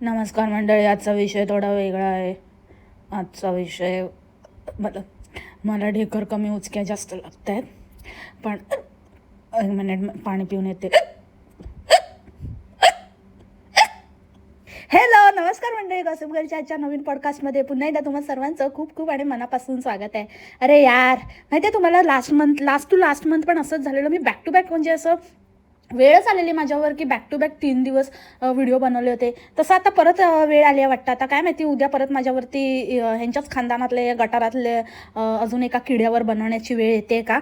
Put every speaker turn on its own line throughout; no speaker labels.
नमस्कार मंडळी आजचा विषय थोडा वेगळा आहे. आजचा विषय मला मला ढेकर कमी उचक्या जास्त लागत आहेत पण एक मिनिट पाणी पिऊन येते. हॅलो नमस्कार मंडळी गॉसिप गर्लच्या आजच्या नवीन पॉडकास्टमध्ये पुन्हा एकदा तुम्हाला सर्वांचं खूप खूप आणि मनापासून स्वागत आहे. अरे यार माहिती आहे तुम्हाला last month last to last month पण असंच झालेलं. मी बॅक टू बॅक म्हणजे असं वेळच आलेली माझ्यावर की बॅक टू बॅक तीन दिवस व्हिडिओ बनवले होते. तसं आता परत वेळ आली आहे वाटतं. आता काय माहिती उद्या परत माझ्यावरती ह्यांच्याच खानदानातले गटारातले अजून एका किड्यावर बनवण्याची वेळ येते का?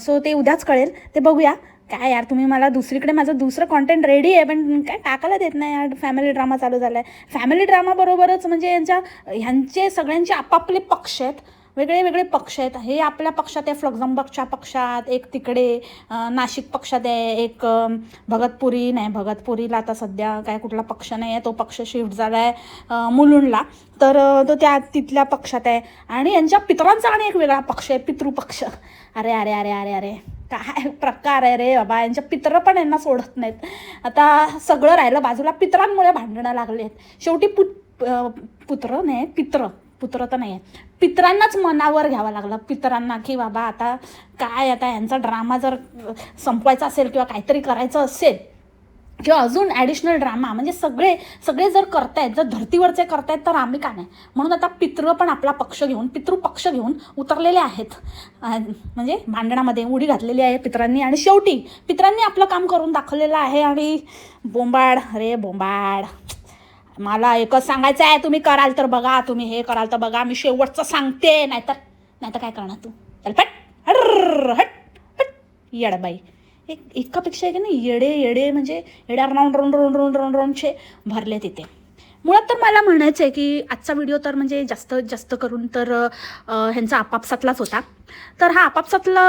सो ते उद्याच कळेल. ते बघूया. काय यार तुम्ही मला दुसरीकडे माझं दुसरं कॉन्टेंट रेडी आहे पण काय टाकायला देत नाही यार. फॅमिली ड्रामा चालू झाला आहे फॅमिली ड्रामाबरोबरच म्हणजे यांच्या ह्यांचे सगळ्यांचे आपापले पक्ष आहेत. वेगळे वेगळे पक्ष आहेत. हे आपल्या पक्षात आहे. फ्लक्झमबर्गच्या पक्षात एक तिकडे नाशिक पक्षात आहे. एक भगतपुरी नाही भगतपुरीला आता सध्या काय कुठला पक्ष नाही आहे. तो पक्ष शिफ्ट झाला आहे मुलुंडला. तर तो त्या तिथल्या पक्षात आहे. आणि यांच्या पितरांचा आणि एक वेगळा पक्ष आहे. पितृपक्ष अरे अरे अरे अरे अरे. काय प्रकार आहे रे बाबा. यांच्या पित्र पण यांना सोडत नाहीत. आता सगळं राहिलं. बाजूला पितरांमुळे भांडणं लागले आहेत शेवटी पुत पुत्र नाही पित्र. पुत्र तर नाही आहे पितरांनाच मनावर घ्यावं लागलं. पितरांना की बाबा आता काय आता यांचा ड्रामा जर संपवायचा असेल किंवा काहीतरी करायचं असेल किंवा अजून ॲडिशनल ड्रामा म्हणजे सगळे सगळे जर करतायत जर धर्तीवरचे करतायत तर आम्ही का नाही? म्हणून आता पितृ पण आपला पक्ष घेऊन पितृ पक्ष घेऊन उतरलेले आहेत. म्हणजे भांडणामध्ये उडी घातलेली आहे पितरांनी आणि शेवटी पित्रांनी आपलं काम करून दाखवलेलं आहे आणि बोंबाड अरे बोंबाड. मला एकच सांगायचं आहे तुम्ही कराल तर बघा तुम्ही हे कराल तर बघा मी शेवटचं सांगते नाहीतर नाहीतर काय करणार तू चल पट हट हट येड येडबाई एक एकापेक्षा एक नाही येडे येडे म्हणजे येड्या round round round round round राऊंडचे भरले तिथे मुळात तर मला म्हणायचं आहे की आजचा व्हिडिओ तर म्हणजे जास्त जास्त करून तर ह्यांचा आपापसातलाच होता. तर हा आपापसातला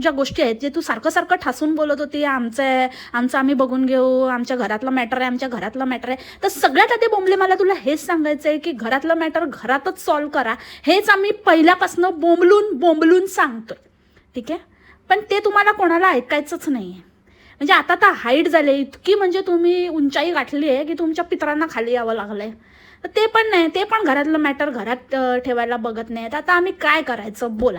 ज्या गोष्टी आहेत जे तू सारखं सारखं ठासून बोलत होती आमचं आहे आमचं आम्ही बघून घेऊ आमच्या घरातलं मॅटर आहे आमच्या घरातलं मॅटर आहे तर सगळ्यात आधी बोंबले मला तुला हेच सांगायचं आहे की घरातलं मॅटर घरातच सॉल्व करा. हेच आम्ही पहिल्यापासून बोंबलून बोंबलून सांगतोय. ठीक आहे? पण ते तुम्हाला कोणाला ऐकायचंच नाही आहे म्हणजे आता तर हाईट झाले इतकी म्हणजे तुम्ही उंचाई गाठली आहे की तुमच्या पितरांना खाली यावं लागलं आहे तर ते पण नाही ते पण घरातलं मॅटर घरात ठेवायला बघत नाहीत. आता आम्ही काय करायचं? बोला.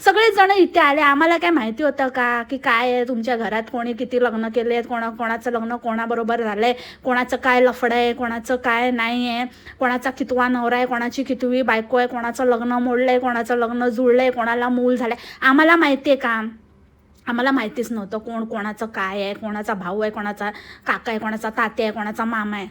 सगळेच जण इथे आले. आम्हाला काय माहिती होतं का? की काय आहे? तुमच्या घरात कोणी किती लग्न केले आहेत? कोणा कोणाचं लग्न कोणाबरोबर झालं आहे कोणाचं काय लफडं आहे? कोणाचं काय नाही आहे? कोणाचा कितवा नवरा आहे? कोणाची कितवी बायको आहे? कोणाचं लग्न मोडलं आहे कोणाचं लग्न जुळलं आहे कोणाला मूल झालं आहे आम्हाला माहिती आहे का? आम्हाला माहितीच नव्हतं कोण कोणाचं काय आहे कोणाचा भाऊ आहे कोणाचा काका आहे कोणाचा तात्या आहे कोणाचा मामा आहे.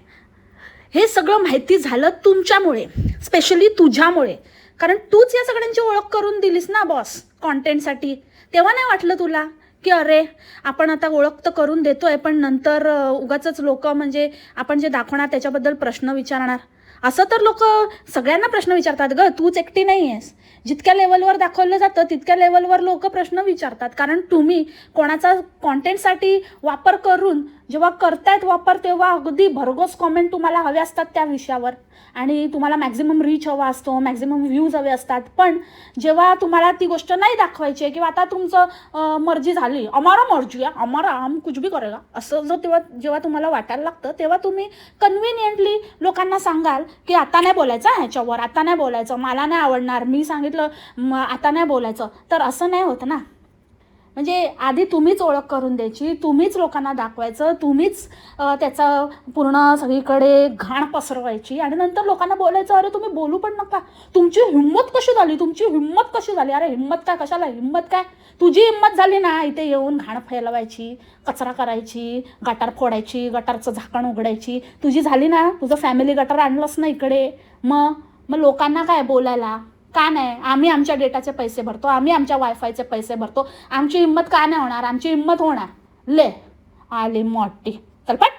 हे सगळं माहिती झालं तुमच्यामुळे स्पेशली तुझ्यामुळे. कारण तूच या सगळ्यांची ओळख करून दिलीस ना बॉस कॉन्टेंटसाठी तेव्हा नाही वाटलं तुला की अरे आपण आता ओळख तर करून देतो आहे पण नंतर उगाच लोक म्हणजे आपण जे दाखवणार त्याच्याबद्दल प्रश्न विचारणार. असं तर लोक सगळ्यांना प्रश्न विचारतात ग तूच एकटी नाही आहेस जितक्या लेवलवर दाखवलं जातं तितक्या लेवलवर लोक प्रश्न विचारतात. कारण तुम्ही कोणाचा कॉन्टेंटसाठी वापर करून जेव्हा करतायत वापर तेव्हा अगदी भरघोस कॉमेंट तुम्हाला हवे असतात त्या विषयावर. आणि तुम्हाला मॅक्झिमम रीच हवा असतो मॅक्झिमम व्ह्यूज हवे असतात. पण जेव्हा तुम्हाला ती गोष्ट नाही दाखवायची आहे किंवा आता तुमचं मर्जी झाली अमारा मर्जी आहे अमारा आम कुछ भी करेगा. असं जर तेव्हा जेव्हा तुम्हाला वाटायला लागतं तेव्हा तुम्ही कन्व्हिनियंटली लोकांना सांगाल की आता नाही बोलायचं ह्याच्यावर. आता नाही बोलायचं मला नाही आवडणार. मी सांगितलं आता नाही बोलायचं. तर असं नाही होतं ना. म्हणजे आधी तुम्हीच ओळख करून द्यायची तुम्हीच लोकांना दाखवायचं तुम्हीच त्याचं पूर्ण सगळीकडे घाण पसरवायची आणि नंतर लोकांना बोलायचं अरे तुम्ही बोलू पण नका. तुमची हिंमत कशी झाली? तुमची हिंमत कशी झाली? अरे हिंमत काय? कशाला हिंमत काय? तुझी हिंमत झाली ना इथे येऊन घाण फैलवायची कचरा करायची गटार फोडायची गटारचं झाकण उघडायची. तुझी झाली ना तुझं फॅमिली गटार आणलंच ना इकडे. मग मग लोकांना काय बोलायला? का नाही? आम्ही आमच्या डेटाचे पैसे भरतो आम्ही आमच्या वायफायचे पैसे भरतो. आमची हिंमत का नाही होणार? आमची हिंमत होणार. ले आली मोठी. चल पण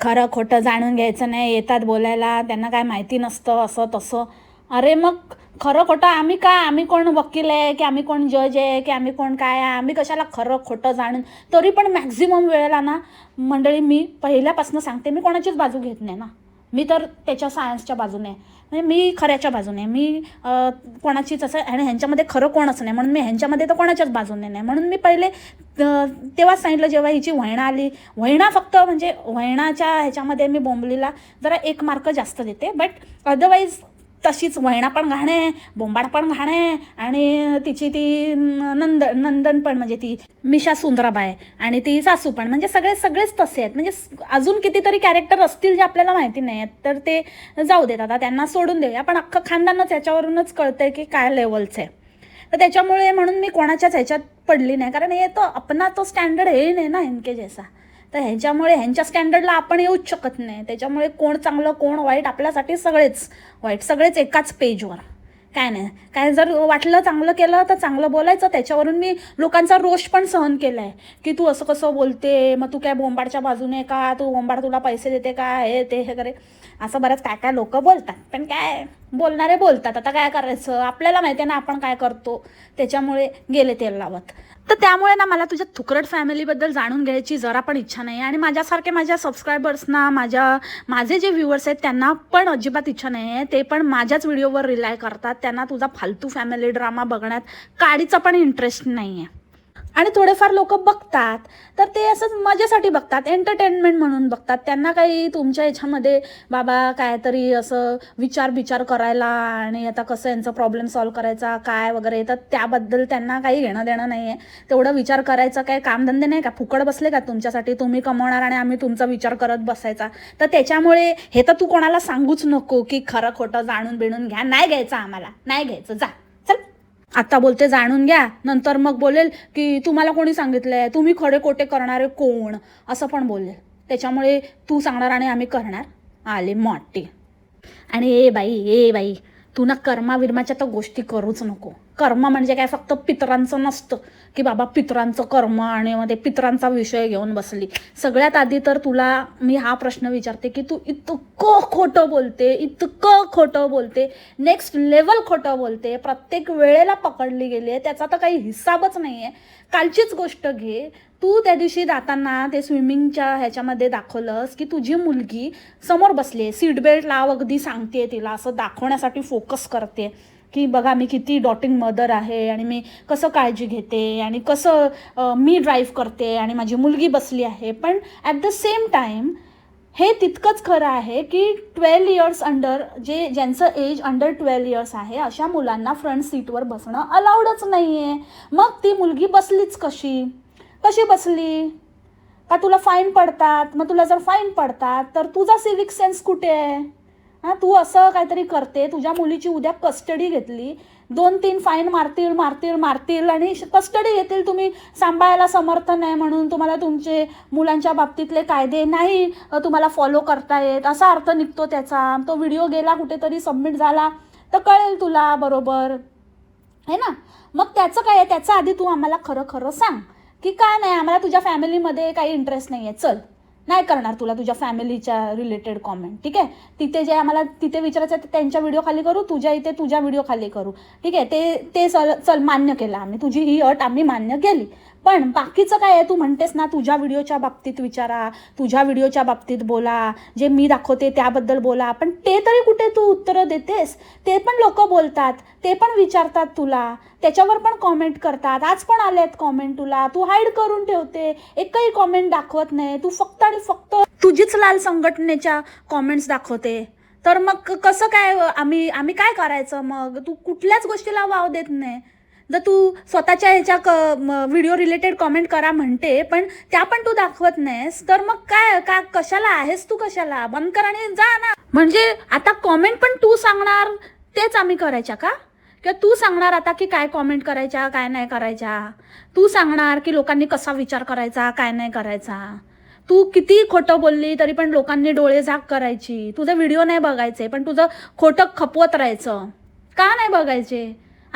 खरं खोटं जाणून घ्यायचं नाही. येतात बोलायला त्यांना काय माहिती नसतं असं तसं. अरे मग खरं खोटं आम्ही काय आम्ही कोण वकील आहे? की आम्ही कोण जज आहे? की आम्ही कोण काय आहे? आम्ही कशाला खरं खोटं जाणून? तरी पण मॅक्झिमम वेळेला ना मंडळी मी पहिल्यापासून सांगते मी कोणाचीच बाजू घेत नाही ना. मी तर त्याच्या सायन्सच्या बाजूने आहे. म्हणजे मी खऱ्याच्या बाजूने मी कोणाचीच असं आणि ह्यांच्यामध्ये खरं कोणच नाही. म्हणून मी ह्यांच्यामध्ये तर कोणाच्याच बाजूने नाही. म्हणून मी पहिले तेव्हाच सांगितलं जेव्हा हिची वहिणा आली. वहिणा फक्त म्हणजे वहिणाच्या ह्याच्यामध्ये मी बोंबलीला जरा एक मार्क जास्त देते. बट अदरवाईज तशीच वहिणा पण घाणे बोंबाड पण घाणे आणि तिची ती नंद नंदन पण म्हणजे ती मिशा सुंदराबाय आणि ती सासू पण. म्हणजे सगळे सगळेच तसे आहेत. म्हणजे अजून कितीतरी कॅरेक्टर असतील जे आपल्याला माहिती नाही आहेत तर ते जाऊ देत. आता त्यांना सोडून देऊया. पण अख्खं खानदानच याच्यावरूनच कळतंय की काय लेवलचं आहे. तर त्याच्यामुळे म्हणून मी कोणाच्याच ह्याच्यात पडली नाही. कारण हे तो अपना तो स्टँडर्ड हे नाही ना इनके जैसा. तर ह्याच्यामुळे ह्यांच्या स्टँडर्डला आपण येऊच शकत नाही. त्याच्यामुळे कोण चांगलं कोण वाईट आपल्यासाठी सगळेच वाईट सगळेच एकाच पेजवर काय नाही. काय जर वाटलं चांगलं केलं तर चांगलं बोलायचं. त्याच्यावरून मी लोकांचा रोष पण सहन केला आहे की तू असं कसं बोलते? मग तू काय बोंबाडच्या बाजूने का? तू बोंबाड तुला पैसे देते का? हे ते हे करे. असं बरंच काय काय लोक बोलतात. पण काय? बोलणारे बोलतात. आता काय करायचं? आपल्याला माहिती आहे ना आपण काय करतो? त्याच्यामुळे गेले तेल लावत. तर त्यामुळे ना मला तुझ्या थुकरट फॅमिलीबद्दल जाणून घ्यायची जरा पण इच्छा नाही आणि माझ्यासारखे माझ्या सबस्क्रायबर्सना माझ्या माझे जे व्ह्युअर्स आहेत त्यांना पण अजिबात इच्छा नाही आहे ते पण माझ्याच व्हिडिओवर रिलाय करतात. त्यांना तुझा फालतू फॅमिली ड्रामा बघण्यात काडीचा पण इंटरेस्ट नाही आहे आणि थोडेफार लोक बघतात. तर ते असंच मजेसाठी बघतात एंटरटेनमेंट म्हणून बघतात. त्यांना काही तुमच्या ह्याच्यामध्ये बाबा काहीतरी असं विचार विचार करायला आणि आता कसं यांचा प्रॉब्लेम सॉल्व करायचा काय वगैरे तर त्याबद्दल त्यांना काही घेणं देणं नाही आहे तेवढं विचार करायचं काय कामधंदे नाही का? फुकट बसले का तुमच्यासाठी? तुम्ही कमवणार आणि आम्ही तुमचा विचार करत बसायचा. तर त्याच्यामुळे हे तर तू कोणाला सांगूच नको की खरं खोटं जाणून बिणून घ्या. नाही घ्यायचं आम्हाला. नाही घ्यायचं. जा. आता बोलते जाणून घ्या. नंतर मग बोलेल की तुम्हाला कोणी सांगितलंय? तुम्ही खडे कोटे करणारे कोण? असं पण बोलेल. त्याच्यामुळे तू सांगणार आणि आम्ही करणार. आले मोठे. आणि ए बाई ए बाई तू ना कर्मा विर्माच्या तर गोष्टी करूच नको. कर्म म्हणजे काय? फक्त पितरांचं नसतं की बाबा पितरांचं कर्म आणि मग ते पितरांचा विषय घेऊन बसली. सगळ्यात आधी तर तुला मी हा प्रश्न विचारते की तू इतकं खोटं बोलते इतकं खोटं बोलते नेक्स्ट लेवल खोटं बोलते प्रत्येक वेळेला पकडली गेली आहे त्याचा तर काही हिसाबच नाही आहे कालचीच गोष्ट घे. तू त्या दिवशी जाताना ते स्विमिंगच्या ह्याच्यामध्ये दाखवलंस की तुझी मुलगी समोर बसली आहे. सीट बेल्ट लाव अगदी सांगते तिला असं दाखवण्यासाठी फोकस करते. की बघा मी किती डॉटिंग मदर आहे आणि मी कसं काळजी घेते आणि कसं मी ड्राईव्ह करते आणि माझी मुलगी बसली आहे. पण ॲट द सेम टाईम हे तितकंच खरं आहे की ट्वेल्व इयर्स अंडर जे ज्यांचं एज अंडर ट्वेल्व इयर्स आहे अशा मुलांना फ्रंट सीटवर बसणं अलाउडच नाही आहे मग ती मुलगी बसलीच कशी? कशी बसली? का तुला फाईन पडतात? मग तुला जर फाईन पडतात तर तुझा सिविक सेन्स कुठे आहे? हां तू असं काहीतरी करते तुझ्या मुलीची उद्या कस्टडी घेतली दोन तीन फाईन मारतील मारतील मारतील आणि कस्टडी घेतील तुम्ही सांभाळायला समर्थ नाही म्हणून तुम्हाला तुमचे मुलांच्या बाबतीतले कायदे नाही तुम्हाला फॉलो करता येत. असा अर्थ निघतो त्याचा. तो व्हिडिओ गेला कुठेतरी सबमिट झाला तर कळेल तुला बरोबर. है ना? मग त्याचं काय आहे? त्याचं आधी तू आम्हाला खरं खरं सांग. की काय नाही? आम्हाला तुझ्या फॅमिलीमध्ये काही इंटरेस्ट नाही आहे चल. नाही करणार तुला तुझ्या फॅमिलीच्या रिलेटेड कॉमेंट ठीक आहे? तिथे जे आम्हाला तिथे विचारायचं ते त्यांच्या व्हिडिओ खाली करू तुझ्या इथे तुझ्या व्हिडिओ खाली करू. ठीक आहे? ते ते चल चल मान्य केलं आम्ही. तुझी ही अट आम्ही मान्य केली. पण बाकीचं काय आहे? तू म्हणतेस ना तुझ्या व्हिडिओच्या बाबतीत विचारा तुझ्या व्हिडिओच्या बाबतीत बोला जे मी दाखवते त्याबद्दल बोला. पण ते तरी कुठे तू उत्तरं देतेस? ते पण लोक बोलतात ते पण विचारतात तुला. त्याच्यावर पण कॉमेंट करतात. आज पण आलेत कॉमेंट तुला. तू हाईड करून ठेवते. एकही कॉमेंट दाखवत नाही. तू फक्त आणि फक्त तुझीच लाल संघटनेच्या कॉमेंट्स दाखवते. तर मग कसं काय आम्ही आम्ही काय करायचं मग? तू कुठल्याच गोष्टीला वाव देत नाही. जर तू स्वतःच्या ह्याच्या क व्हिडिओ रिलेटेड कॉमेंट करा म्हणते पण त्या पण तू दाखवत नाहीस. तर मग काय का कशाला आहेस तू कशाला? बंद कर आणि जा ना. म्हणजे आता कॉमेंट पण तू सांगणार तेच आम्ही करायच्या का? किंवा तू सांगणार आता की काय कॉमेंट करायच्या काय नाही करायच्या? तू सांगणार की लोकांनी कसा विचार करायचा काय नाही करायचा? तू किती खोटं बोलली तरी पण लोकांनी डोळे झाक करायची. तुझे व्हिडिओ नाही बघायचे पण तुझं खोटं खपवत राहायचं. का नाही बघायचे?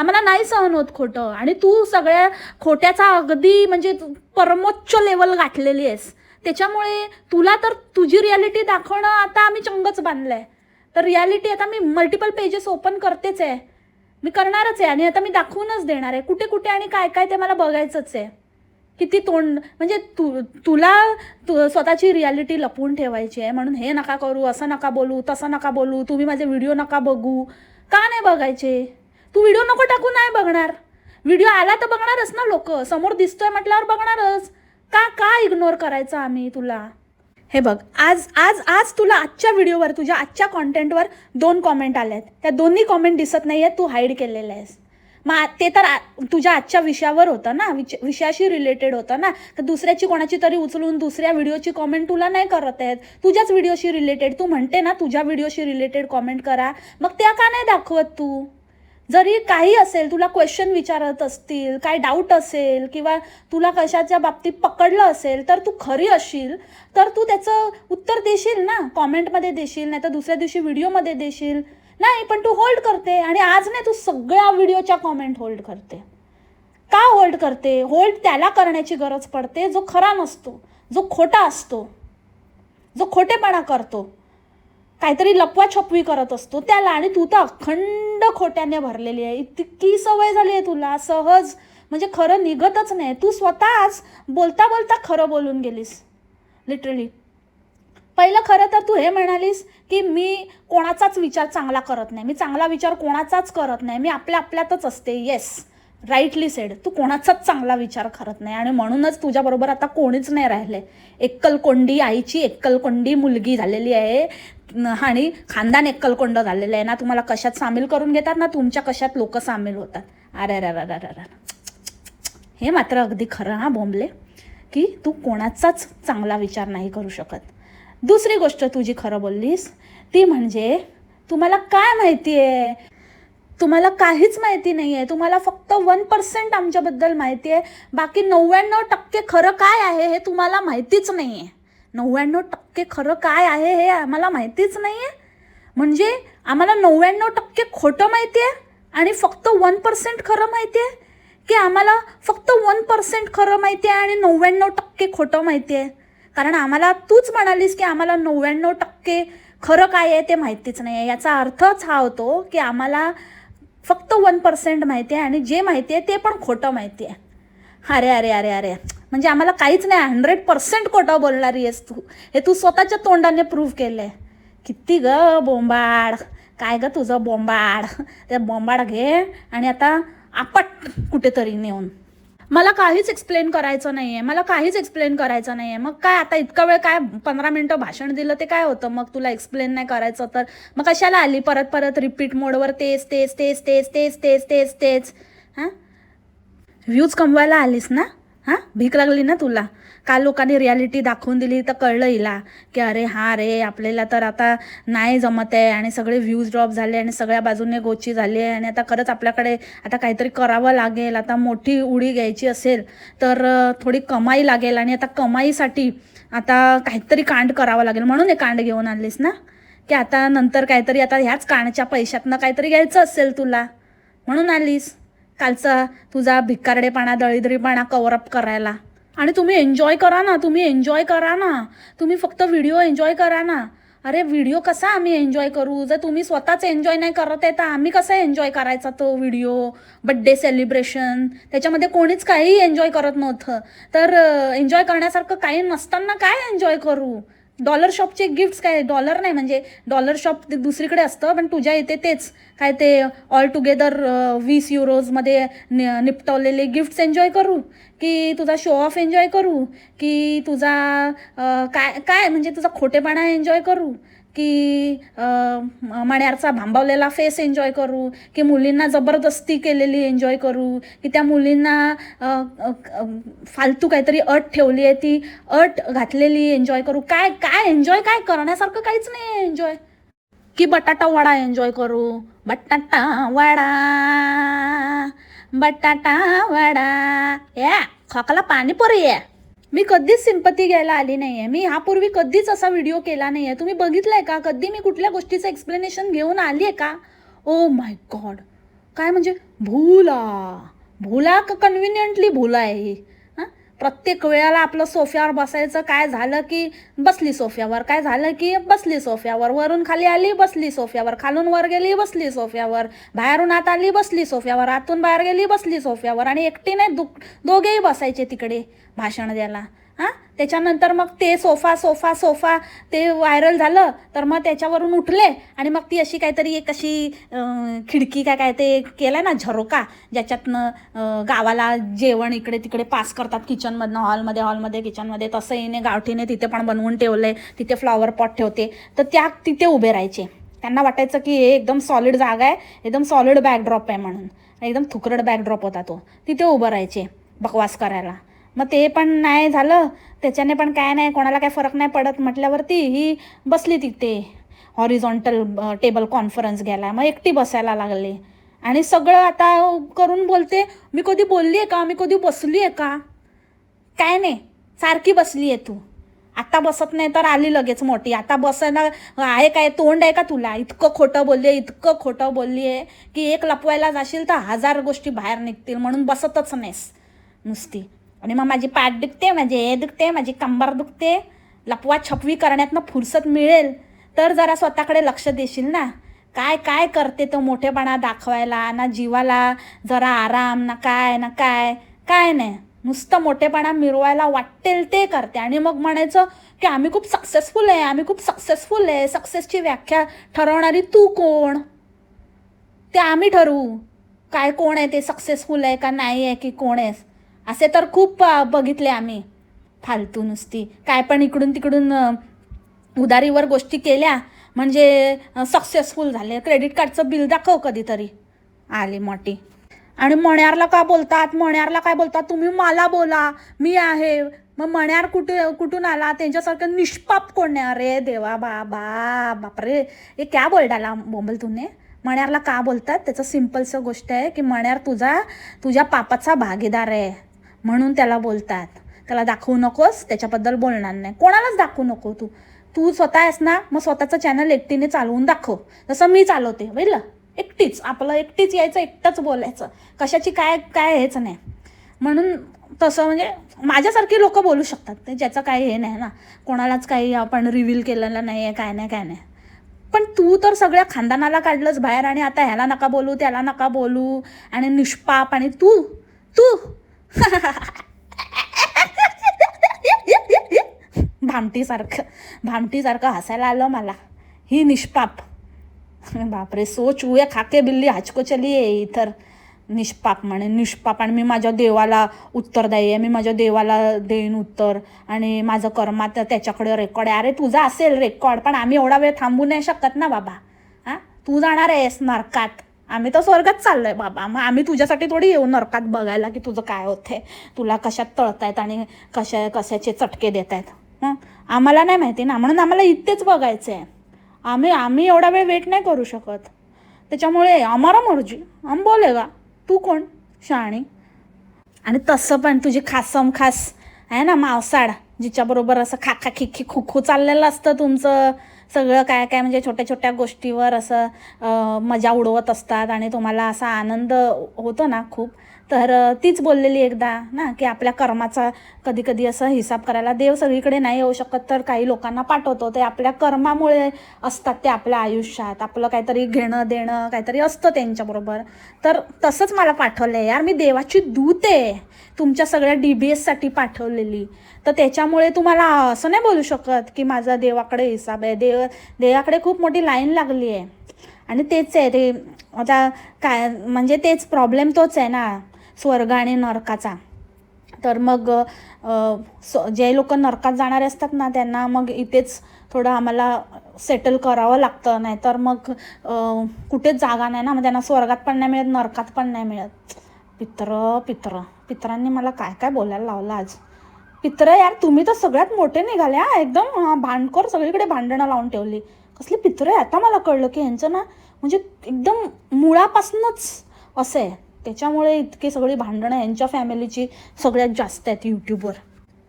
आम्हाला नाही सहन होत खोटं. आणि तू सगळ्या खोट्याचा अगदी म्हणजे तू परमोच्च लेवल गाठलेली आहेस. त्याच्यामुळे तुला तर तुझी रियालिटी दाखवणं आता आम्ही चंगच बांधलं आहे तर रियालिटी आता मी मल्टिपल पेजेस ओपन करतेच आहे. मी करणारच आहे आणि आता मी दाखवूनच देणार आहे. कुठे कुठे आणि काय काय ते मला बघायचंच आहे. किती तोंड म्हणजे तू तुला तु स्वतःची रियालिटी लपवून ठेवायची आहे म्हणून हे नका करू असं नका बोलू तसं नका बोलू तुम्ही माझे व्हिडिओ नका बघू. का नाही बघायचे? तू व्हिडिओ नको टाकू नाही बघणार. व्हिडिओ आला तर बघणारच ना लोक. समोर दिसतोय म्हटल्यावर बघणारच. का का इग्नोर करायचं आम्ही तुला? हे बघ आज आज आज तुला आजच्या व्हिडिओवर तुझ्या आजच्या कॉन्टेंटवर दोन कॉमेंट आल्या आहेत त्या दोन्ही कॉमेंट दिसत नाही आहेत तू हाईड केलेले आहेस. मग ते तर तुझ्या आजच्या विषयावर होतं ना विच विषयाशी रिलेटेड होतं ना. तर दुसऱ्याची कोणाची तरी उचलून दुसऱ्या व्हिडिओची कॉमेंट तुला नाही करत आहेत. तुझ्याच व्हिडिओशी रिलेटेड तू म्हणते ना तुझ्या व्हिडिओशी रिलेटेड कॉमेंट करा. मग त्या का नाही दाखवत तू? जरी काही असेल तुला क्वेश्चन विचारत असतील काय डाऊट असेल किंवा तुला कशाच्या बाबतीत पकडलं असेल तर तू खरी असशील. तर तू त्याचं उत्तर देशील ना? कॉमेंटमध्ये देशील नाही तर दुसऱ्या दिवशी व्हिडिओमध्ये देशील. नाही पण तू होल्ड करते आणि आज नाही तू सगळ्या व्हिडिओच्या कॉमेंट होल्ड करते. का होल्ड करते? होल्ड त्याला करण्याची गरज पडते जो खरा नसतो जो खोटा असतो जो खोटेपणा करतो. काहीतरी लपवा छपवी करत असतो. त्याला आणि तू तर अखंड खोट्याने भरलेली आहे. इतकी सवय झाली आहे तुला. सहज. म्हणजे खरं निघतच नाही. तू स्वतःच बोलता बोलता खरं बोलून गेलीस. लिटरली पहिलं खरं तर तू हे म्हणालीस की मी कोणाचाच विचार चांगला करत नाही. मी चांगला विचार कोणाचाच करत नाही. मी आपल्या आपल्यातच असते. येस राईटली सेड तू कोणाचाच चांगला विचार करत नाही. आणि म्हणूनच तुझ्याबरोबर आता कोणीच नाही राहिले एकलकोंडी आईची एकलकोंडी मुलगी झालेली आहे. आणि खानदान एक्कलकोंड झालेलं आहे ना तुम्हाला कशात सामील करून घेतात ना तुमच्या कशात लोक सामील होतात. अरे अरे अरे अरे हे मात्र अगदी खरं हां बोंबले की तू कोणाचाच चांगला विचार नाही करू शकत. दुसरी गोष्ट तुझी खरं बोललीस ती म्हणजे तुम्हाला काय माहिती आहे? तुम्हाला काहीच माहिती नाही आहे. तुम्हाला फक्त वन पर्सेंट आमच्याबद्दल माहिती आहे. बाकी नव्याण्णव टक्के खरं काय आहे हे तुम्हाला माहितीच नाही आहे. नव्याण्णव टक्के खरं काय आहे हे आम्हाला माहितीच नाही आहे म्हणजे आम्हाला नव्याण्णव टक्के खोटं माहिती आहे आणि फक्त वन पर्सेंट खरं माहिती आहे की आम्हाला फक्त वन पर्सेंट खरं माहिती आहे आणि नव्याण्णव टक्के खोटं माहिती आहे कारण आम्हाला तूच म्हणालीस की आम्हाला नव्याण्णव टक्के खरं काय आहे ते माहितीच नाही आहे याचा अर्थच हा होतो की आम्हाला फक्त वन पर्सेंट माहिती आहे आणि जे माहिती आहे ते पण खोटं माहिती आहे अरे अरे अरे अरे. म्हणजे आम्हाला काहीच नाही हंड्रेड पर्सेंट खोटं बोलणारी आहेस तू. हे तू स्वतःच्या तोंडाने प्रूव्ह केलं आहे किती ग बोंबाड. काय ग तुझं बोंबाड? ते बोंबाड घे आणि आता आपट कुठेतरी नेऊन. मला काहीच एक्सप्लेन करायचं नाही आहे मला काहीच एक्सप्लेन करायचं नाही आहे मग काय आता इतका वेळ काय पंधरा मिनटं भाषण दिलं ते काय होतं? मग तुला एक्सप्लेन नाही करायचं तर? मग कशाला आली परत परत रिपीट मोडवर तेच तेच तेच तेच तेच तेच तेच तेच? हां? व्ह्यूज कमवायला आलीस ना? हां? भीक लागली ना तुला? काल लोकांनी रियालिटी दाखवून दिली तर कळलं हिला की अरे हा रे आपल्याला तर आता नाही जमत आहे आणि सगळे व्ह्यूज ड्रॉप झाले आणि सगळ्या बाजूने गोची झाली आहे आणि आता खरंच आपल्याकडे आता काहीतरी करावं लागेल आता मोठी उडी घ्यायची असेल तर थोडी कमाई लागेल आणि आता कमाईसाठी आता काहीतरी कांड करावं लागेल. म्हणून हे कांड घेऊन आणलीस ना? की आता नंतर काहीतरी आता ह्याच कांडच्या पैशातनं काहीतरी घ्यायचं असेल तुला. म्हणून आलीस. कालचा तुझा भिकारडेपणा दळिद्रीपणा कवरअप करायला. आणि तुम्ही एन्जॉय करा ना तुम्ही एन्जॉय करा ना. तुम्ही फक्त व्हिडिओ एन्जॉय करा ना. अरे व्हिडिओ कसा आम्ही एन्जॉय करू? जर तुम्ही स्वतःच एन्जॉय नाही करत आहे तर आम्ही कसा एन्जॉय करायचा तो व्हिडिओ बड्डे सेलिब्रेशन त्याच्यामध्ये कोणीच काहीही एन्जॉय करत नव्हतं. तर एन्जॉय करण्यासारखं काही नसताना काय एन्जॉय करू? डॉलर शॉपचे गिफ्ट्स काय डॉलर नाही म्हणजे डॉलर शॉप ते दुसरीकडे असतं पण तुझ्या इथे तेच काय ते ऑल टुगेदर वीस युरोजमध्ये नि निपटवलेले गिफ्ट्स एन्जॉय करू? की तुझा शो ऑफ एन्जॉय करू? की तुझा काय काय म्हणजे तुझा खोटेपणा एन्जॉय करू? की माण्यारचा भांबावलेला फेस एन्जॉय करू की मुलींना जबरदस्ती केलेली एन्जॉय करू की त्या मुलींना फालतू काहीतरी अट ठेवली आहे ती अट घातलेली एन्जॉय करू. काय काय एन्जॉय काय करण्यासारखं काहीच नाही आहे एन्जॉय. की बटाटा वडा एन्जॉय करू. बटाटा वडा. बटाटा वडा. या खोकला पाणीपुरी आहे. मी कधीच सिंपती घ्यायला आली नाही आहे मी ह्यापूर्वी कधीच असा व्हिडिओ केला नाही आहे तुम्ही बघितलंय का? कधी मी कुठल्या गोष्टीचं एक्सप्लेनेशन घेऊन आली आहे का? ओ माय गॉड काय म्हणजे? भूला. भूला का कन्व्हिनियंटली भूला आहे ही. प्रत्येक वेळेला आपलं सोफ्यावर बसायचं. काय झालं की बसली सोफ्यावर. काय झालं की बसली सोफ्यावर. वरून खाली आली बसली सोफ्यावर. खालून वर गेली बसली सोफ्यावर. बाहेरून आत आली बसली सोफ्यावर. आतून बाहेर गेली बसली सोफ्यावर. आणि एकटी नाही दु दोघेही बसायचे तिकडे भाषण द्यायला. हां? त्याच्यानंतर मग ते सोफा सोफा सोफा ते व्हायरल झालं तर मग त्याच्यावरून उठले आणि मग ती अशी काहीतरी एक अशी खिडकी काय काय ते केलं ना झरोका ज्याच्यातनं गावाला जेवण इकडे तिकडे पास करतात किचनमधनं हॉलमध्ये हॉलमध्ये किचनमध्ये तसं येणे गावठीने तिथे पण बनवून ठेवले तिथे फ्लॉवर पॉट ठेवते. तर त्या तिथे उभे राहायचे. त्यांना वाटायचं की हे एकदम सॉलिड जागा आहे एकदम सॉलिड बॅकड्रॉप आहे म्हणून. एकदम थुकरड बॅकड्रॉप होता तो. तिथे उभं राहायचे बकवास करायला. मग ते पण नाही झालं. त्याच्याने पण काय नाही कोणाला काय फरक नाही पडत म्हटल्यावरती ही बसली तिथे. हॉरिझॉन्टल टेबल कॉन्फरन्स घ्यायला. मग एकटी बसायला लागले. आणि सगळं आता करून बोलते मी कधी बोलली आहे का? मी कधी बसली आहे का? काय नाही. सारखी बसली आहे तू. आता बसत नाही तर आली लगेच मोठी. आता बसायला आहे काय? तोंड आहे का तुला? इतकं खोटं बोलली आहे इतकं खोटं बोलली आहे की एक लपवायला जाशील तर हजार गोष्टी बाहेर निघतील म्हणून बसतच नाहीस नुसती. आणि मग माझी पाठ दुखते माझे हे दुखते माझी कंबर दुखते. लपवा छपवी करण्यातनं फुरसत मिळेल. तर जरा स्वतःकडे लक्ष देशील ना. काय काय करते तो मोठेपणा दाखवायला ना जीवाला जरा आराम ना काय ना काय काय नाही. नुसतं मोठेपणा मिरवायला वाटेल ते करते. आणि मग म्हणायचं की आम्ही खूप सक्सेसफुल आहे आम्ही खूप सक्सेसफुल आहे. सक्सेसची व्याख्या ठरवणारी तू कोण? ते आम्ही ठरवू. काय कोण आहे ते सक्सेसफुल आहे का नाही आहे की कोण आहे असे तर खूप बघितले आम्ही. फालतू नुसती. काय पण इकडून तिकडून उदारीवर उधारीवर गोष्टी केल्या म्हणजे सक्सेसफुल झाले. क्रेडिट कार्डचं बिल दाखव कधीतरी. आली मोठी. आणि मण्यारला का बोलतात? मण्यारला काय बोलतात? तुम्ही मला बोला. मी आहे. मग मण्यार कुठे कुठून आला? त्यांच्यासारखं निष्पाप कोण नाही अरे देवा बाबा बापरे. हे क्या बोल डाला बोंबल तुने मण्यारला का बोलतात? त्याचं सिम्पलचं गोष्ट आहे की मण्यार तुझा तुझ्या पापाचा भागीदार आहे. म्हणून त्याला बोलतात. त्याला दाखवू नकोस त्याच्याबद्दल बोलणार नाही. कोणालाच दाखवू नको तू. तू स्वतः आहेस ना मग स्वतःचं चॅनल एकटीने चालवून दाखव. जसं मी चालवते बरं एकटीच. आपलं एकटीच यायचं एकटंच बोलायचं. कशाची काय काय हेच नाही. म्हणून तसं म्हणजे माझ्यासारखी लोक बोलू शकतात. ते ज्याचं काही हे नाही ना. कोणालाच काही आपण रिव्हील केलेलं नाही आहे काय नाही काय नाही. पण तू तर सगळ्या खानदानाला काढलंच बाहेर आणि आता ह्याला नका बोलू त्याला नका बोलू. आणि निष्पाप आणि तू तू. भामटीसारखं भामटीसारखं हसायला आलं मला. ही निष्पाप. बापरे सो चुया खाके बिल्ली हाचको चली आहे इतर निष्पाप म्हणे निष्पाप. आणि मी माझ्या देवाला उत्तरदायी आहे मी माझ्या देवाला देईन उत्तर. आणि माझं कर्मात त्याच्याकडे रेकॉर्ड आहे. अरे तुझा असेल रेकॉर्ड पण आम्ही एवढा वेळ थांबू नाही शकत ना बाबा. हां? तू जाणार आहेस नरकात. आम्ही तर स्वर्गात चाललोय बाबा. मग आम्ही तुझ्यासाठी थोडी येऊ नरकात बघायला की तुझं काय होतंय. तुला कशात तळतायत आणि कशा कशाचे चटके देत आहेत हं? आम्हाला नाही माहिती ना. म्हणून आम्हाला इथेच बघायचं आहे आम्ही आम्ही एवढा वेळ वेट नाही करू शकत. त्याच्यामुळे आम्हाला मर्जी. आम बोलेगा तू कोण? शाणी. आणि तसं पण तुझी खासम खास आहे ना मावसाड जिच्याबरोबर असं खा खा खुखू चाललेलं असतं तुमचं. सगळं काय काय म्हणजे छोट्या छोट्या गोष्टीवर असं मजा उडवत असतात आणि तुम्हाला असा आनंद होतो ना खूप तर तीच बोललेली एकदा ना की आपल्या कर्माचा कधी कधी असं हिसाब करायला देव सगळीकडे नाही येऊ शकत तर काही लोकांना पाठवतो. ते आपल्या कर्मामुळे असतात ते आपल्या आयुष्यात. आपलं काहीतरी घेणं देणं काहीतरी असतं त्यांच्याबरोबर. तर तसंच मला पाठवलं आहे यार. मी देवाची दूत आहे. तुमच्या सगळ्या डी बी एससाठी पाठवलेली. तर त्याच्यामुळे तुम्हाला असं नाही बोलू शकत की माझा देवाकडे हिसाब आहे. देव देवाकडे खूप मोठी लाईन लागली आहे. आणि तेच आहे ते आता काय म्हणजे तेच प्रॉब्लेम तोच आहे ना. स्वर्ग आणि नरकाचा. तर मग स- जे लोक नरकात जाणारे असतात ना त्यांना मग इथेच थोडं आम्हाला सेटल करावं लागतं. नाहीतर मग कुठेच जागा नाही ना मग त्यांना स्वर्गात पण नाही मिळत नरकात पण नाही मिळत. पित्र पित्र. पित्रांनी मला काय काय बोलायला लावलं आज? पित्र यार तुम्ही तर सगळ्यात मोठे निघाले हा. एकदम भांडखोर सगळीकडे भांडणं लावून ठेवली. कसले पित्र आहे? आता मला कळलं की यांचं ना म्हणजे एकदम मुळापासूनच असं आहे. त्याच्यामुळे इतकी सगळी भांडणं यांच्या फॅमिलीची सगळ्यात जास्त आहेत यूट्यूबवर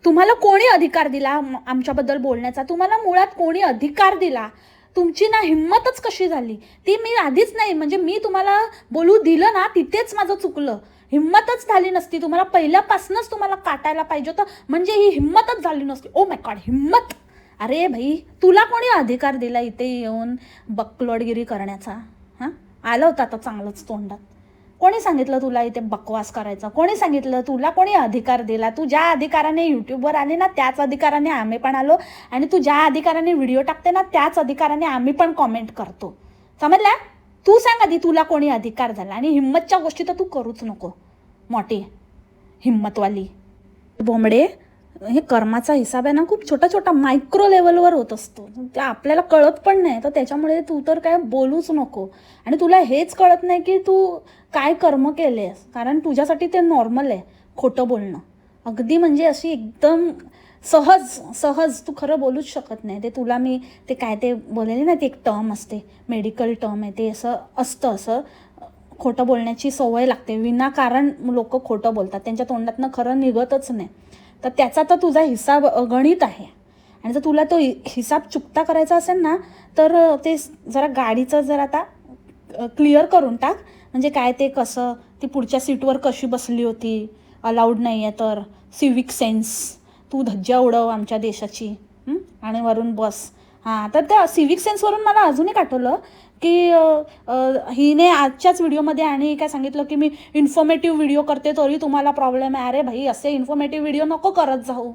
तुम्हाला कोणी अधिकार दिला आमच्याबद्दल बोलण्याचा? तुम्हाला मुळात कोणी अधिकार दिला? तुमची ना हिंमतच कशी झाली? ती मी आधीच नाही म्हणजे मी तुम्हाला बोलू दिलं ना तिथेच माझं चुकलं. हिंमतच झाली नसती. तुम्हाला पहिल्यापासूनच तुम्हाला काटायला पाहिजे होतं म्हणजे ही हिंमतच झाली नसती. ओ माय गॉड हिंमत! अरे भाई तुला कोणी अधिकार दिला इथे येऊन बकलोडगिरी करण्याचा? हां? आलं होतं आता चांगलंच तोंडात. कोणी सांगितलं तुला इथे बकवास करायचं? कोणी सांगितलं तुला कोणी अधिकार दिला? तू ज्या अधिकाराने यूट्यूबवर आले ना त्याच अधिकाराने आम्ही पण आलो. आणि तू ज्या अधिकाराने व्हिडिओ टाकते ना त्याच अधिकाराने आम्ही पण कॉमेंट करतो. समजला? तू सांग आधी तुला कोणी अधिकार झाला? आणि हिंमतच्या गोष्टी तर तू करूच नको मोठी. हिंमतवाली. बोंबडे हे कर्माचा हिसाब आहे ना खूप छोटा छोटा मायक्रो लेवलवर होत असतो. ते आपल्याला कळत पण नाही. तर त्याच्यामुळे तू तर काय बोलूच नको. आणि तुला हेच कळत नाही की तू काय कर्म केलेस. कारण तुझ्यासाठी ते नॉर्मल आहे खोटं बोलणं. अगदी म्हणजे अशी एकदम सहज सहज तू खरं बोलूच शकत नाही. ते तुला मी ते काय ते बोललेले ना ती एक टर्म असते. मेडिकल टर्म आहे. ते असं असतं असं. खोटं बोलण्याची सवय लागते. विनाकारण लोक खोटं बोलतात. त्यांच्या तोंडातनं खरं निघतच नाही. तर त्याचा तर तुझा हिसाब गणित आहे. आणि जर तुला तो हिसाब चुकता करायचा असेल ना तर ते जरा गाडीचं जरा आता क्लिअर करून टाक. म्हणजे काय ते कसं ती पुढच्या सीटवर कशी बसली होती अलाउड नाही आहे तर. सिविक सेन्स तू धज्जा उडव आमच्या देशाची. आणि वरून बस. हां तर त्या सिविक सेन्सवरून मला अजून एक आठवलं की हिने आजच्याच व्हिडिओमध्ये आणि काय सांगितलं की मी इन्फॉर्मेटिव्ह व्हिडिओ करते तरी तुम्हाला प्रॉब्लेम आहे. अरे भाई असे इन्फॉर्मेटिव्ह व्हिडिओ नको करत जाऊ.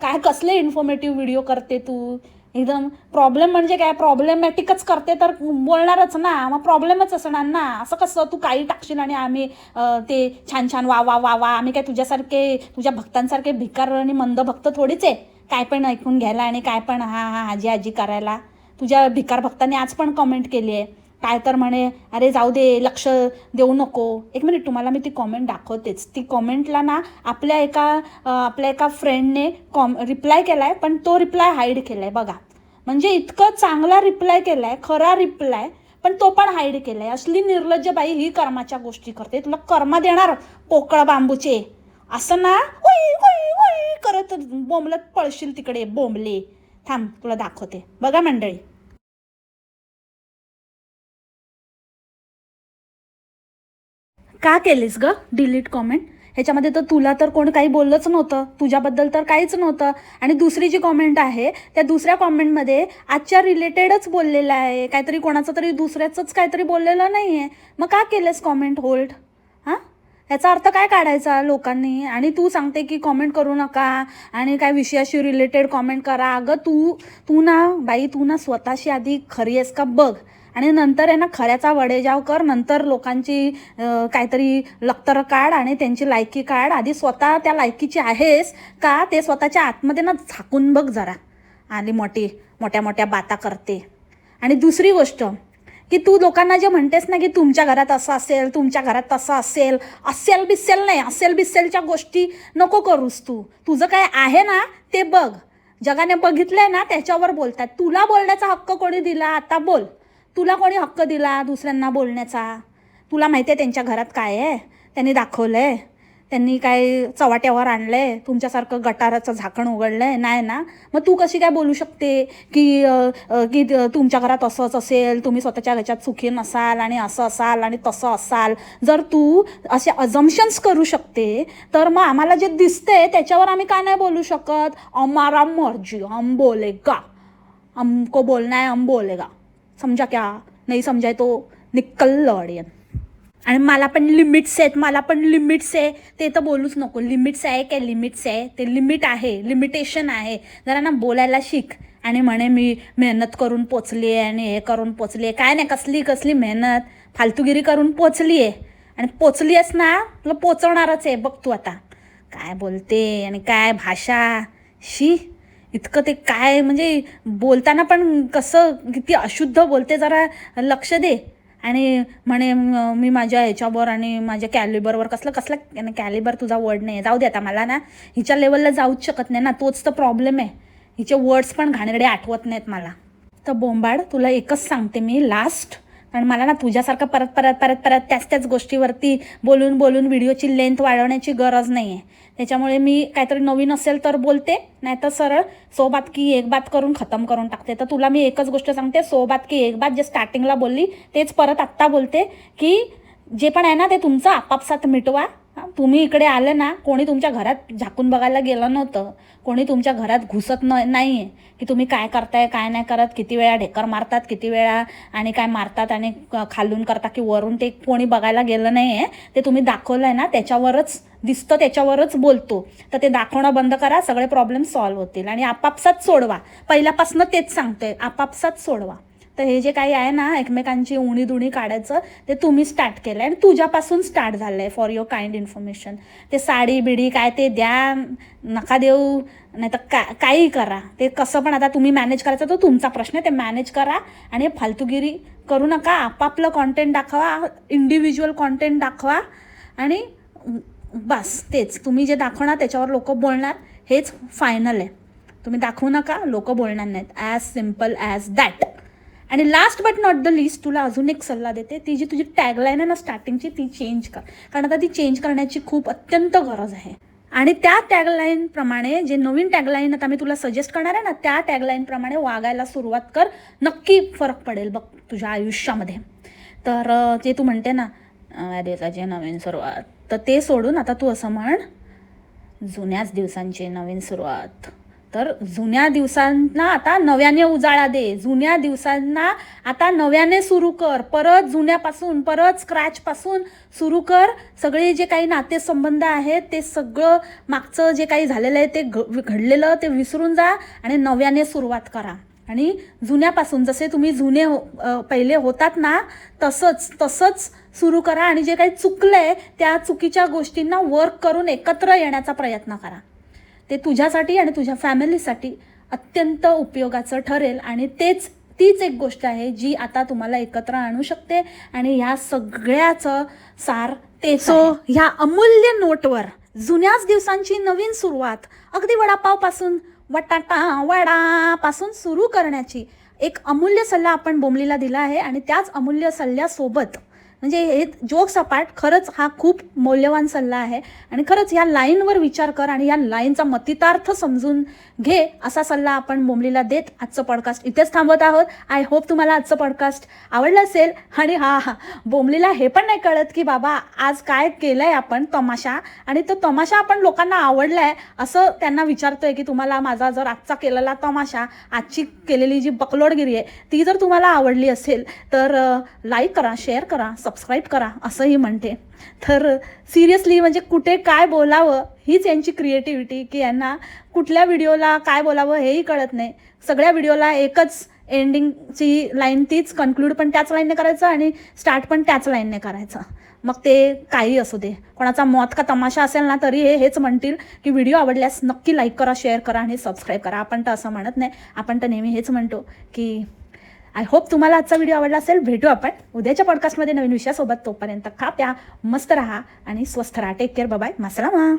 काय कसले इन्फॉर्मेटिव्ह व्हिडिओ करते तू? एकदम प्रॉब्लेम म्हणजे काय? प्रॉब्लेमॅटिकच करते तर बोलणारच ना. मग प्रॉब्लेमच असणार ना. असं कसं तू काही टाकशील आणि आम्ही ते छान छान वा वा वा वा आम्ही काय तुझ्यासारखे तुझ्या भक्तांसारखे भिकार आणि मंद भक्त थोडीच आहे? काय पण ऐकून घ्यायला आणि काय पण हा हा आजी आजी करायला. तुझ्या भिकार भक्तांनी आज पण कमेंट केली आहे. काय तर म्हणे अरे जाऊ दे लक्ष देऊ नको. एक मिनिट तुम्हाला मी ती कॉमेंट दाखवतेच. ती कॉमेंटला ना आपल्या एका आपल्या एका फ्रेंडने कॉम रिप्लाय केला आहे पण तो रिप्लाय हाईड केला आहे बघा. म्हणजे इतकं चांगला रिप्लाय केला आहे खरा रिप्लाय पण तो पण हाईड केला आहे असली निर्लज्ज बाई ही कर्माच्या गोष्टी करते. तुला कर्म देणार पोकळ बांबूचे. असं ना होई होई करत बोंबलत पळशील तिकडे बोंबले. थांब तुला दाखवते. बघा मंडळी. का केलीस ग डिलीट कॉमेंट ह्याच्यामध्ये तर तुला तर कोण काही बोललंच नव्हतं तुझ्याबद्दल तर काहीच नव्हतं. आणि दुसरी जी कॉमेंट आहे त्या दुसऱ्या कॉमेंटमध्ये आजच्या रिलेटेडच बोललेलं आहे. काहीतरी कोणाचं तरी दुसऱ्याचंच काहीतरी बोललेलं नाही आहे मग का केलंस कॉमेंट होल्ड ह्याचा अर्थ काय काढायचा लोकांनी? आणि तू सांगते की कॉमेंट करू नका. आणि काय विषयाशी रिलेटेड कॉमेंट करा. अगं तू तू ना बाई तू ना स्वतःशी आधी खरी आहेस का बघ. आणि नंतर आहे ना खऱ्याचा वडेजाव कर. नंतर लोकांची काहीतरी लक्तर काढ आणि त्यांची लायकी काढ. आधी स्वतः त्या लायकीची आहेस का? ते स्वतःच्या आतमध्ये ना झाकून बघ जरा. आली मोठी मोठ्या मोठ्या बाता करते. आणि दुसरी गोष्ट की तू लोकांना जे म्हणतेस ना की तुमच्या घरात असं असेल तुमच्या घरात तसं असेल असेल बिसेल नाही असेल बिसेलच्या गोष्टी नको करूस तू. तुझं काय आहे ना ते बघ. जगाने बघितलंय ना त्याच्यावर बोलतात. तुला बोलण्याचा हक्क कोणी दिला? आता बोल. तुला कोणी हक्क दिला दुसऱ्यांना बोलण्याचा? तुला माहिती आहे त्यांच्या घरात काय आहे? त्यांनी दाखवलं आहे त्यांनी काय चवाट्यावर आणलं आहे तुमच्यासारखं गटाराचं झाकण उघडलं आहे नाही ना? मग तू कशी काय बोलू शकते की की तुमच्या घरात असंच असेल तुम्ही स्वतःच्या ह्याच्यात सुखी नसाल आणि असं असाल आणि तसं असाल. जर तू असे अजम्शन्स करू शकते तर मग आम्हाला जे दिसते त्याच्यावर आम्ही का नाही बोलू शकत? अमारा मर्जी हम बोलेगा. हमको बोलना है हम बोलेगा. समजा क्या? नाही समजाय तो निकल लढेन आणि मला पण लिमिट्स आहेत मला पण लिमिट्स आहे. ते तर बोलूच नको. लिमिट्स आहे काय? लिमिट्स आहे. ते लिमिट आहे. लिमिटेशन आहे. जरा ना बोलायला शिक. आणि म्हणे मी मेहनत करून पोचली आहे आणि हे करून पोचली आहे काय नाही कसली कसली मेहनत? फालतूगिरी करून पोचली आहे आणि पोचली आहेस ना तुला पोचवणारच आहे. बघ तू आता. काय बोलते आणि काय भाषा? शी इतकं ते काय? म्हणजे बोलताना पण कसं किती अशुद्ध बोलते जरा लक्ष दे. आणि म्हणे मी माझ्या ह्याच्यावर आणि माझ्या कॅलिबरवर कसलं कसलं कॅलिबर तुझा वर्ड नाही आहे जाऊ दे आता मला ना हिच्या लेवलला जाऊच शकत नाही ना तोच तर प्रॉब्लेम आहे. हिचे वर्ड्स पण घाणेरडे आठवत नाहीत मला. तर बोंबाड तुला एकच सांगते मी लास्ट कारण मला ना तुझ्यासारखं परत परत परत परत त्याच त्याच गोष्टीवरती बोलून बोलून व्हिडिओची लेंथ वाढवण्याची गरज नाही आहे त्याच्यामुळे मी काहीतरी नवीन असेल तर बोलते नाहीतर सरळ सो बात की एक बात करून खतम करून टाकते. तर तुला मी एकच गोष्ट सांगते सो बात की एक बात जे स्टार्टिंगला बोलली तेच परत आत्ता बोलते की जे पण आहे ना ते तुमचं आपापसात मिटवा. तुम्ही इकडे आले ना कोणी तुमच्या घरात झाकून बघायला गेलं नव्हतं. कोणी तुमच्या घरात घुसत न नाही आहे की तुम्ही काय करताय काय नाही करत किती वेळा ढेकर मारतात किती वेळा आणि काय मारतात आणि खालून करता की वरून ते कोणी बघायला गेलं नाही आहे ते तुम्ही दाखवलं आहे ना त्याच्यावरच दिसतं त्याच्यावरच बोलतो. तर ते दाखवणं बंद करा सगळे प्रॉब्लेम सॉल्व्ह होतील. आणि आपापसात सोडवा. पहिल्यापासून तेच सांगतोय आपापसात सोडवा. तर हे जे काही आहे ना एकमेकांची उणी दुणी काढायचं ते तुम्ही स्टार्ट केलं आणि तुझ्यापासून स्टार्ट झालं आहे फॉर युअर काइंड इन्फॉर्मेशन ते साडी बिडी काय ते द्या नका देऊ नाही तर का काही करा. ते कसं पण आता तुम्ही मॅनेज करायचं तो तुमचा प्रश्न आहे ते मॅनेज करा आणि हे फालतूगिरी करू नका. आपापलं कॉन्टेंट दाखवा इंडिव्हिज्युअल कॉन्टेंट दाखवा आणि बस तेच. तुम्ही जे दाखवणार त्याच्यावर लोक बोलणार हेच फायनल आहे. तुम्ही दाखवू नका लोक बोलणार नाहीत. ॲज सिंपल ॲज दॅट आणि last but not the least तुला अजून एक सल्ला देते ती जी तुझी टॅगलाईन आहे ना स्टार्टिंगची ती चेंज कर. कारण आता ती चेंज करण्याची खूप अत्यंत गरज आहे. आणि त्या टॅगलाईनप्रमाणे जे नवीन टॅगलाईन आता मी तुला सजेस्ट करणार आहे ना त्या टॅगलाईनप्रमाणे वागायला सुरुवात कर. नक्की फरक पडेल बघ तुझ्या आयुष्यामध्ये. तर जे तू म्हणते ना अं, नवीन सुरुवात तर ते सोडून आता तू असं म्हण जुन्याच दिवसांची नवीन सुरुवात. तर जुन्या दिवसांना आता नव्याने उजाळा दे. जुन्या दिवसांना आता नव्याने सुरू कर. परत जुन्यापासून परत स्क्रॅचपासून सुरू कर. सगळे जे काही नातेसंबंध आहेत ते सगळं मागचं जे काही झालेलं आहे ते घ घडलेलं ते विसरून जा आणि नव्याने सुरुवात करा. आणि जुन्यापासून जसे तुम्ही जुने हो पहिले होतात ना तसंच तसंच सुरू करा आणि जे काही चुकलं आहे त्या चुकीच्या गोष्टींना वर्क करून एकत्र येण्याचा प्रयत्न करा. ते तुझ्यासाठी आणि तुझ्या फॅमिलीसाठी अत्यंत उपयोगाचं ठरेल. आणि तेच तीच एक गोष्ट आहे जी आता तुम्हाला एकत्र आणू शकते आणि ह्या सगळ्याचं सार तेच सो ह्या अमूल्य नोटवर जुन्याच दिवसांची नवीन सुरुवात अगदी वडापावपासून वटाटा वडापासून सुरू करण्याची एक अमूल्य सल्ला आपण बोमलीला दिला आहे आणि त्याच अमूल्य सल्ल्यासोबत म्हणजे हे जोक सपाट खरंच हा खूप मौल्यवान सल्ला आहे. आणि खरंच या लाईनवर विचार कर आणि या लाईनचा मतितार्थ समजून घे असा सल्ला आपण बोंबलीला देत आजचं पॉडकास्ट इथेच थांबवत आहोत. आय होप तुम्हाला आजचं पॉडकास्ट आवडलं असेल. आणि हा हा बोमलीला हे पण नाही कळत की बाबा आज काय केलं आहे आपण तमाशा. आणि तो तमाशा आपण लोकांना आवडला आहे असं त्यांना विचारतोय की तुम्हाला माझा जर आजचा केलेला तमाशा आजची केलेली जी बकलोडगिरी आहे ती जर तुम्हाला आवडली असेल तर लाईक करा शेअर करा सबस्क्राईब करा असंही म्हणते. तर सिरियसली म्हणजे कुठे काय बोलावं हीच यांची क्रिएटिव्हिटी की यांना कुठल्या व्हिडिओला काय बोलावं हेही कळत नाही. सगळ्या व्हिडिओला एकच एंडिंगची लाईन तीच कन्क्लूड पण त्याच लाईनने करायचं आणि स्टार्ट पण त्याच लाईनने करायचं. मग ते काही असू दे. कोणाचा मौत का तमाशा असेल ना तरी हे हेच म्हणतील की व्हिडिओ आवडल्यास नक्की लाईक करा शेअर करा आणि सबस्क्राईब करा. आपण तर असं म्हणत नाही. आपण तर नेहमी हेच म्हणतो की आय होप तुम्हाला आजचा व्हिडिओ आवडला असेल. भेटू आपण उद्याच्या पॉडकास्टमध्ये नवीन विषयासोबत. तोपर्यंत खा प्या मस्त राहा आणि स्वस्थ राहा. Take care bye मासरामा